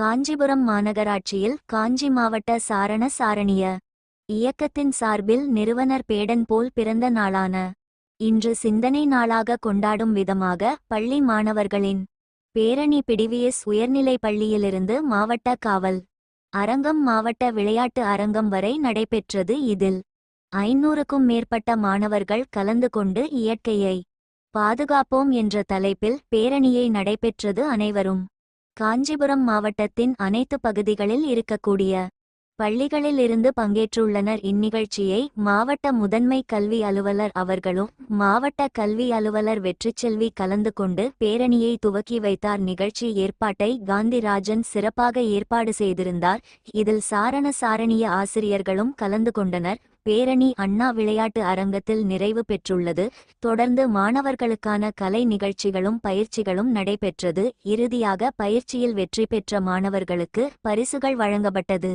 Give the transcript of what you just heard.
காஞ்சிபுரம் மாநகராட்சியில் காஞ்சி மாவட்ட சாரண சாரணிய இயக்கத்தின் சார்பில் நிறுவனர் பேடன் போல் பிறந்த நாளான இன்று சிந்தனை நாளாக கொண்டாடும் விதமாக பள்ளி மாணவர்களின் பேரணி பிடிவிஎஸ் உயர்நிலைப் பள்ளியிலிருந்து மாவட்ட காவல் அரங்கம் மாவட்ட விளையாட்டு அரங்கம் வரை நடைபெற்றது இதில். ஐநூறுக்கும் மேற்பட்ட மாணவர்கள் கலந்து கொண்டு இயற்கையை பாதுகாப்போம் என்ற தலைப்பில் பேரணியை நடைபெற்றது அனைவரும். காஞ்சிபுரம் மாவட்டத்தின் அனைத்து பகுதிகளில் இருக்கக்கூடிய பள்ளிகளில் இருந்து பங்கேற்றுள்ளனர். இந்நிகழ்ச்சியை மாவட்ட முதன்மை கல்வி அலுவலர் அவர்களும் மாவட்ட கல்வி அலுவலர் வெற்றிச்செல்வி கலந்து கொண்டு பேரணியை துவக்கி வைத்தார். நிகழ்ச்சி ஏற்பாட்டை காந்திராஜன் சிறப்பாக ஏற்பாடு செய்திருந்தார். இதில் சாரண சாரணிய ஆசிரியர்களும் கலந்து கொண்டனர். பேரணி அண்ணா விளையாட்டு அரங்கத்தில் நிறைவு பெற்றுள்ளது. தொடர்ந்து மாணவர்களுக்கான கலை நிகழ்ச்சிகளும் பயிற்சிகளும் நடைபெற்றது. இறுதியாக பயிற்சியில் வெற்றி பெற்ற மாணவர்களுக்கு பரிசுகள் வழங்கப்பட்டது.